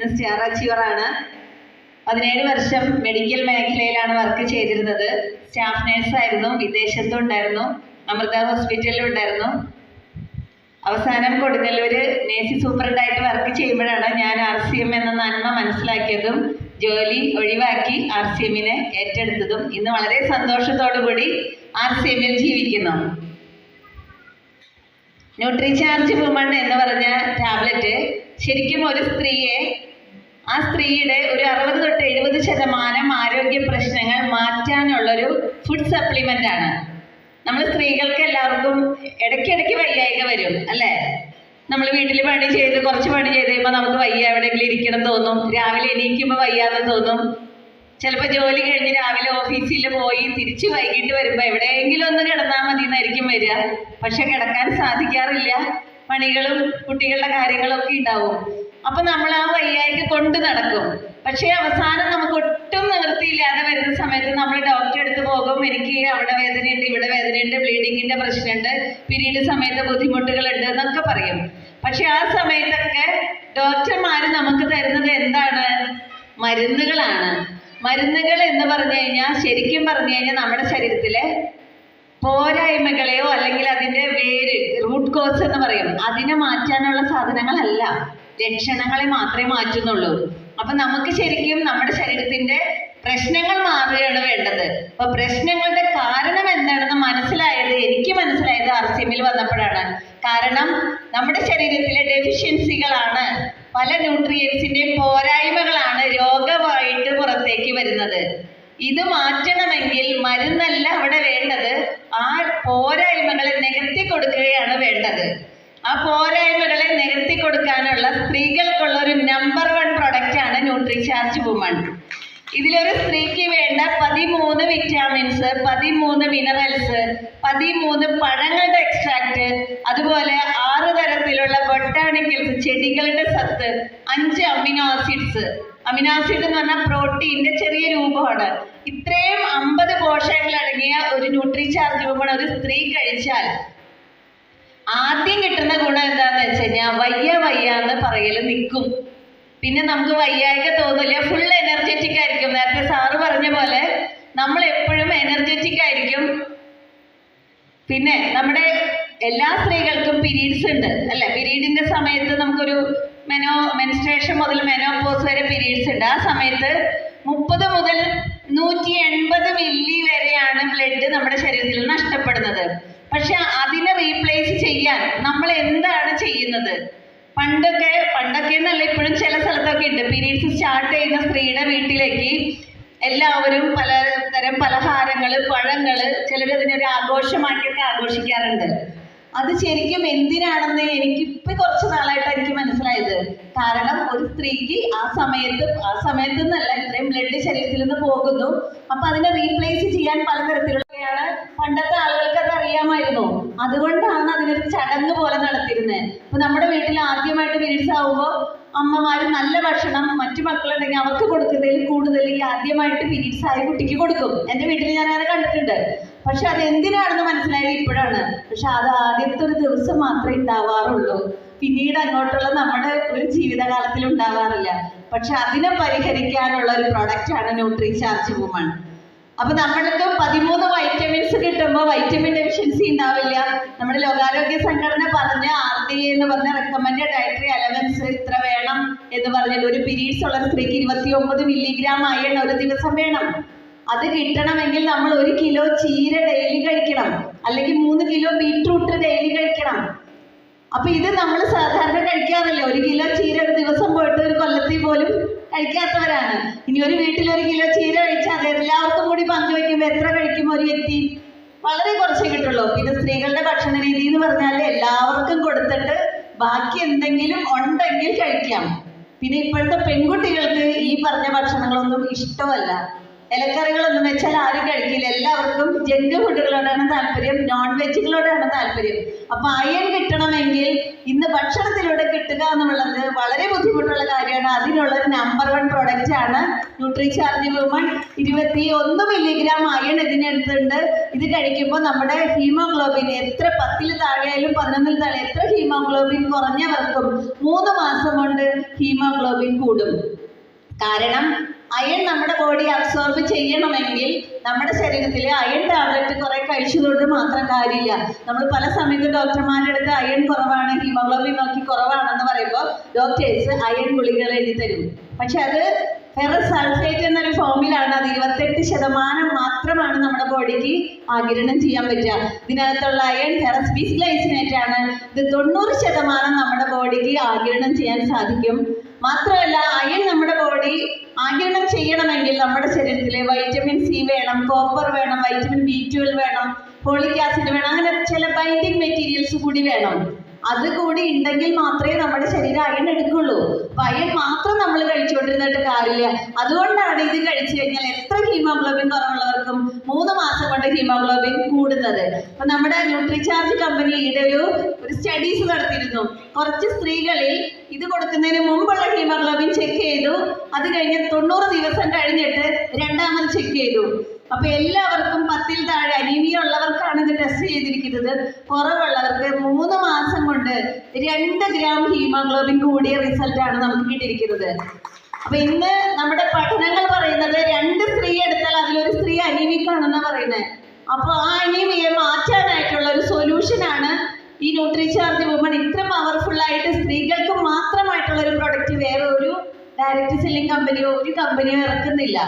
ഇന്ന് സ്റ്റാർ അച്ചീവറാണ്. പതിനേഴ് വർഷം മെഡിക്കൽ മേഖലയിലാണ് വർക്ക് ചെയ്തിരുന്നത്. സ്റ്റാഫ് നേഴ്സായിരുന്നു വിദേശത്തും ഉണ്ടായിരുന്നു അമൃത ഹോസ്പിറ്റലിലും ഉണ്ടായിരുന്നു. അവസാനം കൊടുങ്ങല്ലൂര് നേഴ്സി സൂപ്രണ്ടായിട്ട് വർക്ക് ചെയ്യുമ്പോഴാണ് ഞാൻ ആർ സി എം എന്ന നന്മ മനസ്സിലാക്കിയതും ജോലി ഒഴിവാക്കി ആർ സി എമ്മിനെ ഏറ്റെടുത്തതും. ഇന്ന് വളരെ സന്തോഷത്തോടു കൂടി ആർ സി എമ്മിൽ ജീവിക്കുന്നു. ന്യൂട്രീചാർജ് വുമൺ എന്ന് പറഞ്ഞ ടാബ്ലറ്റ് ശരിക്കും ഒരു സ്ത്രീയെ ആ സ്ത്രീയുടെ ഒരു അറുപത് തൊട്ട് എഴുപത് ശതമാനം ആരോഗ്യ പ്രശ്നങ്ങൾ മാറ്റാനുള്ളൊരു ഫുഡ് സപ്ലിമെന്റ് ആണ്. നമ്മൾ സ്ത്രീകൾക്ക് എല്ലാവർക്കും ഇടയ്ക്കിടയ്ക്ക് വയ്യായിക വരും അല്ലേ? നമ്മൾ വീട്ടിൽ പണി ചെയ്ത് കുറച്ച് പണി ചെയ്ത് കഴിയുമ്പോൾ നമുക്ക് വയ്യ എവിടെയെങ്കിലും ഇരിക്കണം തോന്നും. രാവിലെ എണീക്കുമ്പോൾ വയ്യാന്ന് തോന്നും. ചിലപ്പോൾ ജോലി കഴിഞ്ഞ് രാവിലെ ഓഫീസിൽ പോയി തിരിച്ച് വൈകിട്ട് വരുമ്പോൾ എവിടെയെങ്കിലും ഒന്ന് കിടന്നാൽ മതി എന്നായിരിക്കും വരിക. പക്ഷെ കിടക്കാൻ സാധിക്കാറില്ല. പണികളും കുട്ടികളുടെ കാര്യങ്ങളൊക്കെ ഉണ്ടാവും. അപ്പൊ നമ്മൾ ആ വയ്യായ്ക കൊണ്ട് നടക്കും. പക്ഷേ അവസാനം നമുക്ക് ഒട്ടും നിവൃത്തിയില്ലാതെ വരുന്ന സമയത്ത് നമ്മൾ ഡോക്ടറെ അടുത്ത് പോകും. എനിക്ക് അവിടെ വേദനയുണ്ട് ഇവിടെ വേദനയുണ്ട് ബ്ലീഡിങ്ങിന്റെ പ്രശ്നമുണ്ട്. പീരീഡ് സമയത്ത് ബുദ്ധിമുട്ടുകളുണ്ട് എന്നൊക്കെ പറയും. പക്ഷെ ആ സമയത്തൊക്കെ ഡോക്ടർമാർ നമുക്ക് തരുന്നത് എന്താണ്? മരുന്നുകളാണ്. മരുന്നുകൾ എന്ന് പറഞ്ഞു കഴിഞ്ഞാൽ ശരിക്കും പറഞ്ഞു കഴിഞ്ഞാൽ നമ്മുടെ ശരീരത്തിലെ പോരായ്മകളെയോ അല്ലെങ്കിൽ അതിന്റെ വേര് റൂട്ട് കോസ് എന്ന് പറയും. അതിനെ മാറ്റാനുള്ള സാധനങ്ങളല്ല. ലക്ഷണങ്ങളെ മാത്രമേ മാറ്റുന്നുള്ളൂ. അപ്പൊ നമുക്ക് ശരിക്കും നമ്മുടെ ശരീരത്തിന്റെ പ്രശ്നങ്ങൾ മാറുകയാണ് വേണ്ടത്. അപ്പൊ പ്രശ്നങ്ങളുടെ കാരണം എന്താണെന്ന് മനസ്സിലായത് എനിക്ക് മനസ്സിലായത് ആർ സി എമ്മിൽ വന്നപ്പോഴാണ്. കാരണം നമ്മുടെ ശരീരത്തിലെ ഡെഫിഷ്യൻസികളാണ് പല ന്യൂട്രിയൻസിന്റെയും പോരായ്മകളാണ് രോഗമായിട്ട് പുറത്തേക്ക് വരുന്നത്. ഇത് മാറ്റണമെങ്കിൽ മരുന്നല്ല അവിടെ വേണ്ടത്. ആ പോരായ്മകളെ നികത്തി കൊടുക്കുകയാണ് വേണ്ടത്. ആ പോരായ്മകളെ നികത്തി കൊടുക്കാനുള്ള സ്ത്രീകൾക്കുള്ള ഒരു നമ്പർ വൺ പ്രൊഡക്റ്റ് ആണ് ന്യൂട്രിചാർജ് വുമൺ ഇതിലൊരു സ്ത്രീക്ക് വേണ്ട പതിമൂന്ന് വിറ്റാമിൻസ് പതിമൂന്ന് മിനറൽസ് പതിമൂന്ന് പഴങ്ങളുടെ എക്സ്ട്രാക്ട് അതുപോലെ ആറ് തരത്തിലുള്ള ബൊട്ടാണിക്കൽസ് ചെടികളുടെ സത്ത്. അഞ്ച് അമിനോ ആസിഡ്സ്. അമിനോ ആസിഡ് എന്ന് പറഞ്ഞാൽ പ്രോട്ടീന്റെ ചെറിയ രൂപമാണ്. ഇത്രയും അമ്പത് പോഷകങ്ങൾ അടങ്ങിയ ഒരു ന്യൂട്രിചാർജ് രൂപമാണ് ഒരു സ്ത്രീ കഴിച്ചാൽ ആദ്യം കിട്ടുന്ന ഗുണം എന്താന്ന് വെച്ച് കഴിഞ്ഞാൽ വയ്യ വയ്യ എന്ന് പറയൽ നിൽക്കും. പിന്നെ നമുക്ക് വയ്യായിക തോന്നില്ല ഫുൾ എനർജറ്റിക് ആയിരിക്കും. നേരത്തെ സാറ് പറഞ്ഞ പോലെ നമ്മൾ എപ്പോഴും എനർജറ്റിക് ആയിരിക്കും. പിന്നെ നമ്മുടെ എല്ലാ സ്ത്രീകൾക്കും പീരീഡ്സ് ഉണ്ട്. അല്ലെ? പീരീഡിന്റെ സമയത്ത് നമുക്കൊരു മെനോ മെൻസ്ട്രേഷൻ മുതൽ മെനോപോസ് വരെ പീരീഡ്സ് ഉണ്ട്. ആ സമയത്ത് മുപ്പത് മുതൽ നൂറ്റി എൺപത് മില്ലി വരെയാണ് ബ്ലഡ് നമ്മുടെ ശരീരത്തിൽ നഷ്ടപ്പെടുന്നത്. പക്ഷെ അതിനെ റീപ്ലേസ് ചെയ്യാൻ നമ്മൾ എന്താണ് ചെയ്യുന്നത്? പണ്ടൊക്കെ പണ്ടൊക്കെ എന്നല്ല ഇപ്പോഴും ചില സ്ഥലത്തൊക്കെ ഉണ്ട്. പീരീഡ്സ് സ്റ്റാർട്ട് ചെയ്യുന്ന സ്ത്രീയുടെ വീട്ടിലേക്ക് എല്ലാവരും പലതരം പലഹാരങ്ങൾ പഴങ്ങൾ ചിലർ അതിനൊരു ആഘോഷമാക്കിയൊക്കെ ആഘോഷിക്കാറുണ്ട്. അത് ശരിക്കും എന്തിനാണെന്ന് എനിക്ക് ഇപ്പൊ കുറച്ച് നാളായിട്ട് എനിക്ക് മനസ്സിലായത്. കാരണം ഒരു സ്ത്രീക്ക് ആ സമയത്ത് ആ സമയത്ത് നിന്നല്ല ഇത്രയും ബ്ലഡ് ശരീരത്തിൽ നിന്ന് പോകുന്നു. അപ്പൊ അതിനെ റീപ്ലേസ് ചെയ്യാൻ പലതരത്തിലുള്ളതാണ് പണ്ടത്തെ ആളുകൾക്ക് അത് അറിയാമായിരുന്നു. അതുകൊണ്ടാണ് അതിനൊരു ചടങ്ങ് പോലെ നടത്തിയിരുന്നത് അപ്പൊ നമ്മുടെ വീട്ടിൽ ആദ്യമായിട്ട് പീരീഡ്സ് ആവുമ്പോൾ അമ്മമാര് നല്ല ഭക്ഷണം മറ്റു മക്കളുണ്ടെങ്കിൽ അവർക്ക് കൊടുക്കുന്നതിൽ കൂടുതൽ ഈ ആദ്യമായിട്ട് പീരീഡ്സ് ആയ കുട്ടിക്ക് കൊടുക്കും. എന്റെ വീട്ടിൽ ഞാൻ അങ്ങനെ കണ്ടിട്ടുണ്ട്. പക്ഷെ അത് എന്തിനാണെന്ന് മനസ്സിലായത് ഇപ്പോഴാണ്. പക്ഷെ അത് ആദ്യത്തെ ഒരു ദിവസം മാത്രമേ ഉണ്ടാവാറുള്ളൂ പിന്നീട് അങ്ങോട്ടുള്ള നമ്മുടെ ഒരു ജീവിതകാലത്തിൽ ഉണ്ടാവാറില്ല. പക്ഷെ അതിനെ പരിഹരിക്കാനുള്ള ഒരു പ്രൊഡക്റ്റ് ആണ് ന്യൂട്രി ചാർജ് വുമൺ അപ്പൊ നമ്മൾക്ക് പതിമൂന്ന് വൈറ്റമിൻസ് കിട്ടുമ്പോൾ വൈറ്റമിൻ ഡെഫിഷ്യൻസി ഉണ്ടാവില്ല നമ്മുടെ ലോകാരോഗ്യ സംഘടന പറഞ്ഞ ആർ ഡി എന്ന് പറഞ്ഞ റെക്കമെൻഡ് ഡയറ്ററി അലവൻസ് ഇത്ര വേണം എന്ന് പറഞ്ഞാൽ ഒരു പീരീഡ്സ് ഉള്ള സ്ത്രീക്ക് ഇരുപത്തി ഒമ്പത് മില്ലിഗ്രാം അയൺ ഒരു ദിവസം വേണം. അത് കിട്ടണമെങ്കിൽ നമ്മൾ ഒരു കിലോ ചീര ഡെയിലി കഴിക്കണം. അല്ലെങ്കിൽ മൂന്ന് കിലോ ബീട്രൂട്ട് ഡെയിലി കഴിക്കണം. അപ്പൊ ഇത് നമ്മൾ സാധാരണ കഴിക്കാറില്ല? ഒരു കിലോ ചീര ഒരു ദിവസം പോയിട്ട് ഒരു കൊല്ലത്തിൽ പോലും കഴിക്കാത്തവരാണ്. ഇനി ഒരു വീട്ടിൽ ഒരു കിലോ ചീര കഴിച്ചാൽ അത് എല്ലാവർക്കും കൂടി പങ്കുവെക്കുമ്പോൾ എത്ര കഴിക്കും ഒരു വ്യക്തി? വളരെ കുറച്ചേ കിട്ടുള്ളൂ. പിന്നെ സ്ത്രീകളുടെ ഭക്ഷണ രീതി എന്ന് പറഞ്ഞാൽ എല്ലാവർക്കും കൊടുത്തിട്ട് ബാക്കി എന്തെങ്കിലും ഉണ്ടെങ്കിൽ കഴിക്കാം. പിന്നെ ഇപ്പോഴത്തെ പെൺകുട്ടികൾക്ക് ഈ പറഞ്ഞ ഭക്ഷണങ്ങളൊന്നും ഇഷ്ടമല്ല. ഇലക്കറികളൊന്നും വെച്ചാൽ ആരും കഴിക്കില്ല. എല്ലാവർക്കും ജങ്ക് ഫുഡുകളോടാണ് താല്പര്യം നോൺ വെജുകളോടാണ് താല്പര്യം. അപ്പൊ അയൺ കിട്ടണമെങ്കിൽ ഇന്ന് ഭക്ഷണത്തിലൂടെ കിട്ടുക എന്നുള്ളത് വളരെ ബുദ്ധിമുട്ടുള്ള കാര്യമാണ്. അതിനുള്ള ഒരു നമ്പർ വൺ പ്രൊഡക്റ്റ് ആണ് ന്യൂട്രിചാർജ് വുമൺ ഇരുപത്തി ഒന്ന് മില്ലിഗ്രാം അയൺ ഇതിനടുത്തുണ്ട് ഇത് കഴിക്കുമ്പോൾ നമ്മുടെ ഹീമോഗ്ലോബിൻ എത്ര പത്തിൽ താഴെയായാലും പതിനൊന്നിൽ താഴെ എത്ര ഹീമോഗ്ലോബിൻ കുറഞ്ഞവർക്കും മൂന്ന് മാസം കൊണ്ട് ഹീമോഗ്ലോബിൻ കൂടും. കാരണം അയൺ നമ്മുടെ ബോഡി അബ്സോർബ് ചെയ്യണമെങ്കിൽ നമ്മുടെ ശരീരത്തിൽ അയൺ ടാബ്ലറ്റ് കുറെ കഴിച്ചതുകൊണ്ട് മാത്രം കാര്യമില്ല. നമ്മൾ പല സമയത്ത് ഡോക്ടർമാരുടെ അടുത്ത് അയൺ കുറവാണ് ഹീമോഗ്ലോബിൻ നോക്കി കുറവാണെന്ന് പറയുമ്പോൾ ഡോക്ടേഴ്സ് അയൺ ഗുളികൾ എഴുതി തരും. പക്ഷെ അത് ഫെറസ് സൾഫേറ്റ് എന്നൊരു ഫോമിലാണ് അത് ഇരുപത്തെട്ട് ശതമാനം മാത്രമാണ് നമ്മുടെ ബോഡിക്ക് ആഗിരണം ചെയ്യാൻ പറ്റുക. ഇതിനകത്തുള്ള അയൺ ഫെറസ് ബിസ്ലൈസിനേറ്റ് ആണ് ഇത് തൊണ്ണൂറ് ശതമാനം നമ്മുടെ ബോഡിക്ക് ആഗിരണം ചെയ്യാൻ സാധിക്കും. മാത്രമല്ല അയൺ നമ്മുടെ ബോഡി ആഗിരണം ചെയ്യണമെങ്കിൽ നമ്മുടെ ശരീരത്തിൽ വൈറ്റമിൻ സി വേണം കോപ്പർ വേണം വൈറ്റമിൻ ബി ട്വൽവ് വേണം ഫോളിക് ആസിഡ് വേണം അങ്ങനെ ചില ബൈൻഡിങ് മെറ്റീരിയൽസ് കൂടി വേണം. അത് കൂടി ഉണ്ടെങ്കിൽ മാത്രമേ നമ്മുടെ ശരീരം അയൺ എടുക്കുള്ളൂ. അപ്പൊ അയൺ മാത്രം നമ്മൾ കഴിച്ചുകൊണ്ടിരുന്നിട്ട് കാര്യമില്ല. അതുകൊണ്ടാണ് ഇത് കഴിച്ചു കഴിഞ്ഞാൽ എത്ര ഹീമോഗ്ലോബിൻ കുറവുള്ളവർക്കും മൂന്ന് മാസം ഹീമോഗ്ലോബിൻ കൂടുന്നത്. അപ്പൊ നമ്മുടെ ന്യൂട്രിചാർജ് കമ്പനി ഈടെ ഒരു ഒരു സ്റ്റഡീസ് നടത്തിയിരുന്നു. കുറച്ച് സ്ത്രീകളിൽ ഇത് കൊടുക്കുന്നതിന് മുമ്പുള്ള ഹീമോഗ്ലോബിൻ ചെക്ക് ചെയ്തു. അത് കഴിഞ്ഞ് തൊണ്ണൂറ് ദിവസം കഴിഞ്ഞിട്ട് രണ്ടാമത് ചെക്ക് ചെയ്തു. അപ്പൊ എല്ലാവർക്കും പത്തിൽ താഴെ അനീമിയ ഉള്ളവർക്കാണ് ഇത് ടെസ്റ്റ് ചെയ്തിരിക്കുന്നത്. കുറവുള്ളവർക്ക് മൂന്ന് മാസം കൊണ്ട് രണ്ട് ഗ്രാം ഹീമോഗ്ലോബിൻ കൂടിയ റിസൾട്ടാണ് നമുക്ക് കിട്ടിയിരിക്കുന്നത്. അപ്പൊ ഇന്ന് നമ്മുടെ പഠനങ്ങൾ പറയുന്നത് രണ്ട് സ്ത്രീ എടുത്താൽ അതിലൊരു സ്ത്രീ അനീമിക്കാണെന്നാണ് പറയുന്നത് അപ്പൊ ആ അനീമിയെ മാറ്റാനായിട്ടുള്ള ഒരു സൊല്യൂഷൻ ആണ് ഈ ന്യൂട്രിചാർജ് വുമൺ ഇത്ര പവർഫുൾ ആയിട്ട് സ്ത്രീകൾക്ക് മാത്രമായിട്ടുള്ള ഒരു പ്രൊഡക്റ്റ് വേറെ ഒരു ഡയറക്റ്റ് സെല്ലിംഗ് കമ്പനിയോ ഒരു കമ്പനിയോ ഇറക്കുന്നില്ല.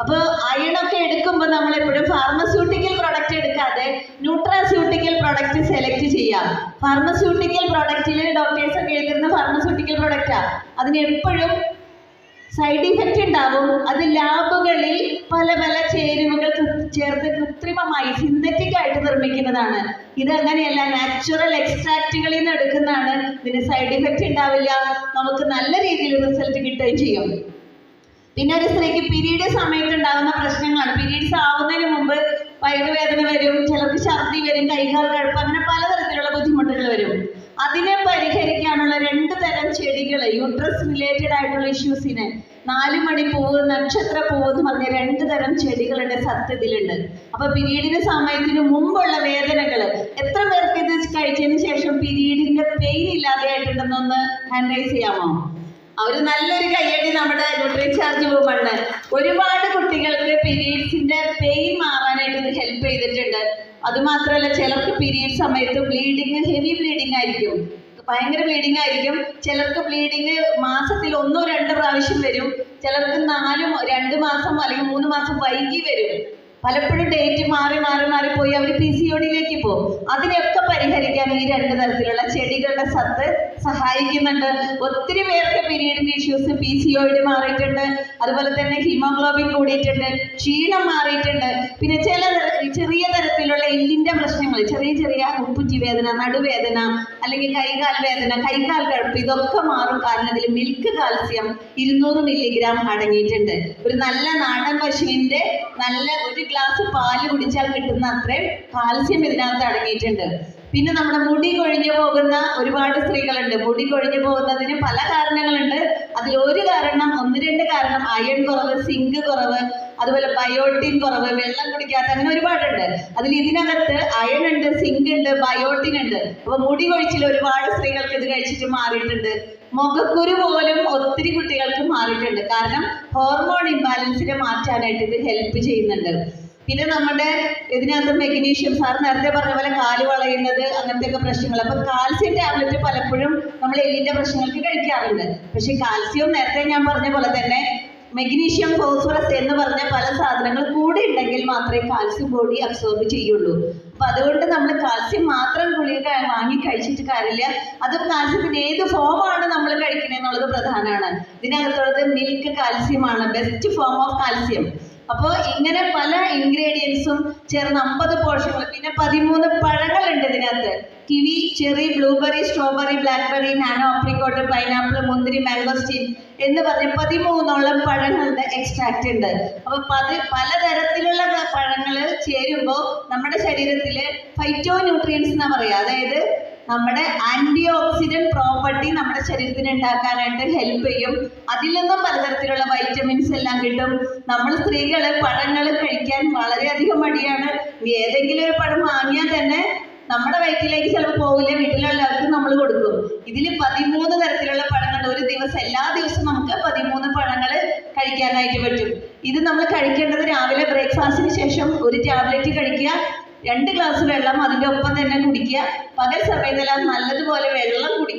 അപ്പോൾ അയണൊക്കെ എടുക്കുമ്പോൾ നമ്മൾ എപ്പോഴും ഫാർമസ്യൂട്ടിക്കൽ പ്രൊഡക്റ്റ് എടുക്കാതെ ന്യൂട്രാസ്യൂട്ടിക്കൽ പ്രൊഡക്റ്റ് സെലക്ട് ചെയ്യാം. ഫാർമസ്യൂട്ടിക്കൽ പ്രൊഡക്റ്റിൽ ഡോക്ടേഴ്സ് ഒക്കെ എഴുതുന്ന ഫാർമസ്യൂട്ടിക്കൽ പ്രൊഡക്റ്റാ അതിന് എപ്പോഴും സൈഡ് ഇഫക്റ്റ് ഉണ്ടാവും. അത് ലാബുകളിൽ പല പല ചേരുവകൾ ചേർത്ത് കൃത്രിമമായി സിന്തറ്റിക് ആയിട്ട് നിർമ്മിക്കുന്നതാണ്. ഇത് അങ്ങനെയല്ല നാച്ചുറൽ എക്സ്ട്രാക്റ്റുകളിൽ നിന്ന് എടുക്കുന്നതാണ്. ഇതിന് സൈഡ് ഇഫക്റ്റ് ഉണ്ടാവില്ല. നമുക്ക് നല്ല രീതിയിൽ റിസൾട്ട് കിട്ടുകയും ചെയ്യും. പിന്നെ ഒരു സ്ത്രീക്ക് പിരീഡ് സമയത്ത് ഉണ്ടാകുന്ന പ്രശ്നങ്ങളാണ്. പിരീഡ്സ് ആവുന്നതിന് മുമ്പ് വയറുവേദന വരും ചിലർക്ക് ഛർദി വരും കൈകാൽ കഴുപ്പ് അങ്ങനെ പലതരത്തിലുള്ള ബുദ്ധിമുട്ടുകൾ വരും. അതിനെ പരിഹരിക്കാനുള്ള രണ്ട് തരം ചെടികൾ യൂട്രസ് റിലേറ്റഡ് ആയിട്ടുള്ള ഇഷ്യൂസിന് നാല് മണി പൂവ് നക്ഷത്ര പൂവ് എന്ന് പറഞ്ഞ രണ്ട് തരം ചെടികളുടെ സത്യത്തിലുണ്ട്. അപ്പൊ പിരീഡിന് സമയത്തിന് മുമ്പുള്ള വേദനകൾ എത്ര പേർക്ക് ഇത് കഴിച്ചതിന് ശേഷം പിരീഡിന്റെ പെയിൻ ഇല്ലാതെയായിട്ടുണ്ടെന്നൊന്ന് ഹാൻഡ് റൈസ് ചെയ്യാമോ അവർ നല്ലൊരു കയ്യടി നമ്മുടെ ന്യൂട്രീചാർജ് പോകുമ്പോൾ ഒരുപാട് കുട്ടികൾക്ക് പീരീഡ്സിന്റെ പെയിൻ മാറാനായിട്ട് ഇത് ഹെൽപ്പ് ചെയ്തിട്ടുണ്ട്. അത് മാത്രമല്ല ചിലർക്ക് പീരീഡ് സമയത്ത് ബ്ലീഡിങ് ഹെവി ബ്ലീഡിങ് ആയിരിക്കും. ഭയങ്കര ബ്ലീഡിങ് ആയിരിക്കും. ചിലർക്ക് ബ്ലീഡിങ് മാസത്തിൽ ഒന്നോ രണ്ടോ പ്രാവശ്യം വരും. ചിലർക്ക് നാലും രണ്ട് മാസം അല്ലെങ്കിൽ മൂന്ന് മാസം വൈകി വരും. പലപ്പോഴും ഡേറ്റ് മാറി മാറി മാറി പോയി അവർ പി സി ഒടിയിലേക്ക് പോകും. അതിനെയൊക്കെ പരിഹരിക്കാൻ ഈ രണ്ട് തരത്തിലുള്ള ചെടികളുടെ സത്ത് സഹായിക്കുന്നുണ്ട്. ഒത്തിരി പേർക്ക് പിരീഡിന്റെ issues P C O D മാറിയിട്ടുണ്ട്. അതുപോലെ തന്നെ ഹീമോഗ്ലോബിൻ കൂടിയിട്ടുണ്ട്. ക്ഷീണം മാറിയിട്ടുണ്ട്. പിന്നെ ചില ചെറിയ തരത്തിലുള്ള എല്ലിന്റെ പ്രശ്നങ്ങൾ ചെറിയ ചെറിയ ഉപ്പുറ്റി വേദന നടുവേദന അല്ലെങ്കിൽ കൈകാൽ വേദന കൈകാൽ കഴുപ്പ് ഇതൊക്കെ മാറും. കാരണം അതിൽ മിൽക്ക് കാൽസ്യം ഇരുന്നൂറ് മില്ലിഗ്രാം അടങ്ങിയിട്ടുണ്ട്. ഒരു നല്ല നാടൻ പശുവിന്റെ നല്ല ഒരു ഗ്ലാസ് പാൽ കുടിച്ചാൽ കിട്ടുന്ന അത്രയും കാൽസ്യം ഇതിനകത്ത് അടങ്ങിയിട്ടുണ്ട്. പിന്നെ നമ്മുടെ മുടി കൊഴിഞ്ഞു പോകുന്ന ഒരുപാട് സ്ത്രീകളുണ്ട്. മുടി കൊഴിഞ്ഞു പോകുന്നതിന് പല കാരണങ്ങളുണ്ട്. അതിൽ ഒരു കാരണം ഒന്ന് രണ്ട് കാരണം അയൺ കുറവ് സിങ്ക് കുറവ് അതുപോലെ ബയോട്ടിൻ കുറവ് വെള്ളം കുടിക്കാത്ത അങ്ങനെ ഒരുപാടുണ്ട്. അതിൽ ഇതിനകത്ത് അയൺ ഉണ്ട് സിങ്ക് ഉണ്ട് ബയോട്ടിൻ ഉണ്ട്. അപ്പൊ മുടി കൊഴിച്ചിൽ ഒരുപാട് സ്ത്രീകൾക്ക് ഇത് കഴിച്ചിട്ട് മാറിയിട്ടുണ്ട്. മുഖക്കുരു പോലും ഒത്തിരി കുട്ടികൾക്ക് മാറിയിട്ടുണ്ട്. കാരണം ഹോർമോൺ ഇംബാലൻസിനെ മാറ്റാനായിട്ട് ഇത് ഹെൽപ്പ് ചെയ്യുന്നുണ്ട്. പിന്നെ നമ്മുടെ ഇതിനകത്ത് മെഗ്നീഷ്യം സാർ നേരത്തെ പറഞ്ഞ പോലെ കാൽ വളയുന്നത് അങ്ങനത്തെ ഒക്കെ പ്രശ്നങ്ങൾ. അപ്പൊ കാൽസ്യം ടാബ്ലറ്റ് പലപ്പോഴും നമ്മൾ എല്ലിന്റെ പ്രശ്നങ്ങൾക്ക് കഴിക്കാറുണ്ട്. പക്ഷെ കാൽസ്യം നേരത്തെ ഞാൻ പറഞ്ഞ പോലെ തന്നെ മെഗ്നീഷ്യം ഫോസ്ഫറസ് എന്ന് പറഞ്ഞ പല സാധനങ്ങൾ കൂടെ ഉണ്ടെങ്കിൽ മാത്രമേ കാൽസ്യം ബോഡി അബ്സോർബ് ചെയ്യുള്ളൂ. അപ്പൊ അതുകൊണ്ട് നമ്മൾ കാൽസ്യം മാത്രം ഗുളിക വാങ്ങി കഴിച്ചിട്ട് കാര്യമില്ല. അതും കാൽസ്യത്തിന്റെ ഏത് ഫോമാണ് നമ്മൾ കഴിക്കണേ എന്നുള്ളത് പ്രധാനമാണ് ഇതിനകത്തുള്ളത് മിൽക്ക് കാൽസ്യമാണ് ബെസ്റ്റ് ഫോം ഓഫ് കാൽസ്യം. അപ്പോൾ ഇങ്ങനെ പല ഇൻഗ്രീഡിയൻസും ചേർന്ന് അമ്പത് പോഷകങ്ങൾ പിന്നെ പതിമൂന്ന് പഴങ്ങളുണ്ട് ഇതിനകത്ത്. Kiwi cherry blueberry strawberry blackberry nano apricot pineapple മുന്തിരി മാംഗോസ്റ്റീൻ എന്ന് പറഞ്ഞ പതിമൂന്നോളം പഴങ്ങളുടെ എക്സ്ട്രാക്റ്റ് ഉണ്ട്. അപ്പോൾ പല പഴങ്ങൾ ചേരുമ്പോൾ നമ്മുടെ ശരീരത്തിൽ ഫൈറ്റോ ന്യൂട്രിയൻസ് എന്നാ പറയുക അതായത് നമ്മുടെ ആന്റി ഓക്സിഡന്റ് പ്രോപ്പർട്ടി നമ്മുടെ ശരീരത്തിന് ഉണ്ടാക്കാനായിട്ട് ഹെൽപ്പ് ചെയ്യും. അതിൽ നിന്നും പലതരത്തിലുള്ള വൈറ്റമിൻസ് എല്ലാം കിട്ടും. നമ്മൾ സ്ത്രീകൾ പഴങ്ങൾ കഴിക്കാൻ വളരെയധികം മടിയാണ്. ഏതെങ്കിലും ഒരു പഴം വാങ്ങിയാൽ തന്നെ നമ്മുടെ വയറ്റിലേക്ക് ചിലപ്പോൾ പോകില്ല വീട്ടിലുള്ളവർക്ക് നമ്മൾ കൊടുക്കും. ഇതിൽ പതിമൂന്ന് തരത്തിലുള്ള പഴങ്ങൾ ഒരു ദിവസം എല്ലാ ദിവസവും നമുക്ക് പതിമൂന്ന് പഴങ്ങൾ കഴിക്കാനായിട്ട് പറ്റും. ഇത് നമ്മൾ കഴിക്കേണ്ടത് രാവിലെ ബ്രേക്ക്ഫാസ്റ്റിന് ശേഷം ഒരു ടാബ്ലറ്റ് കഴിക്കുക രണ്ട് ഗ്ലാസ് വെള്ളം അതിന്റെ ഒപ്പം തന്നെ കുടിക്കുക. പകൽ സമയത്തെല്ലാം നല്ലതുപോലെ വെള്ളം കുടിക്കുക.